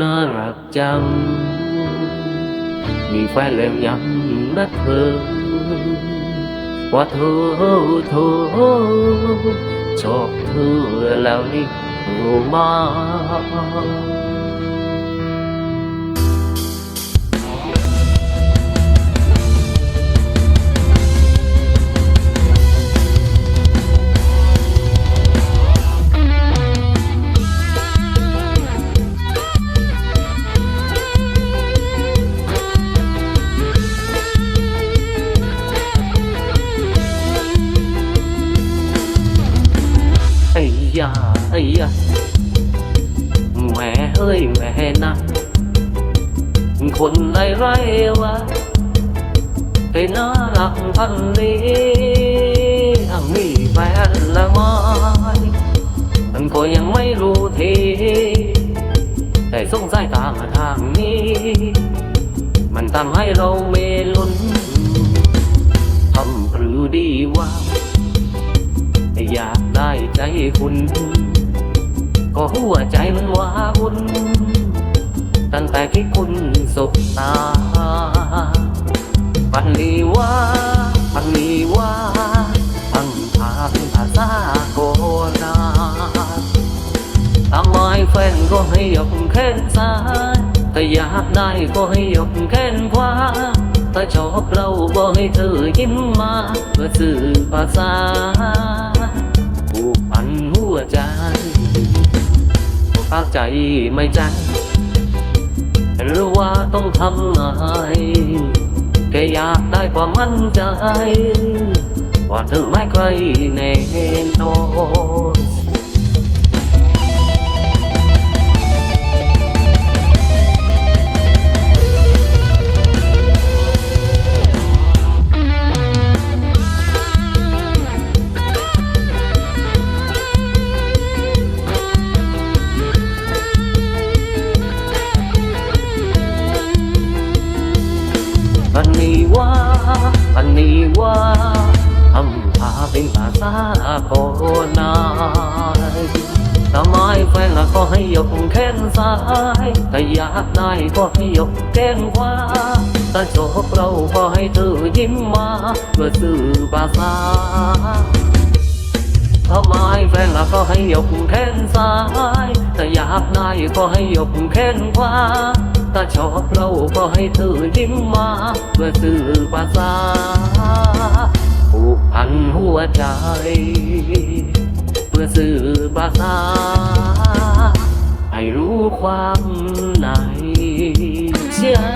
น่ารักจังมีแฟนแล้วยังนะเยไอ้ยาแม่เอ้ยแม่นะคนไรไรวะเป็นน่ารักพันนี้มีแฟนละไม้มันก็ยังไม่รู้ทีแต่สงสัยตามมาทางนี้ มันทำให้เราเมลุนทำหรือดีว่า อยากได้ใจคุณ ก็หัวใจมันว้าวุ่นตั้งแต่ที่คุณสบตาปันนี้ว่าปันนี้ว่าทั้งทางภาษาโกนาทำไมแฟนก็ให้ยกแขนซ้ายแต่อยากได้ก็ให้ยกแขนขวา ถ้าชอบเราก็ให้เธอยิ้มมา เพื่อสื่อภาษาผูกพันหัวใจฝากใจไม่ใจหรือว่าต้องทำไงแค่อยากได้ความมั่นใจว่าเธอไม่ใครแน่นอน นี้ว่าทำพาเป็นภาษาโคนา ถ้าไมแฟนละก็ให้ยกแขนซ้ายถ้าอยากได้ก็ให้ยกแขนขวาถ้าชอบเราก็ให้เธอยิ้มมาเพื่อสื่อภาษา ทำไมแฟนละก็ให้ยกแขนซ้ายแต่อยากได้ก็ให้ยกแขนขวาถ้าชอบเราก็ให้เธอยิ้มมาเพื่อสื่อภาษาผูกพันหัวใจ เพื่อสื่อภาษาให้รู้ความในใจ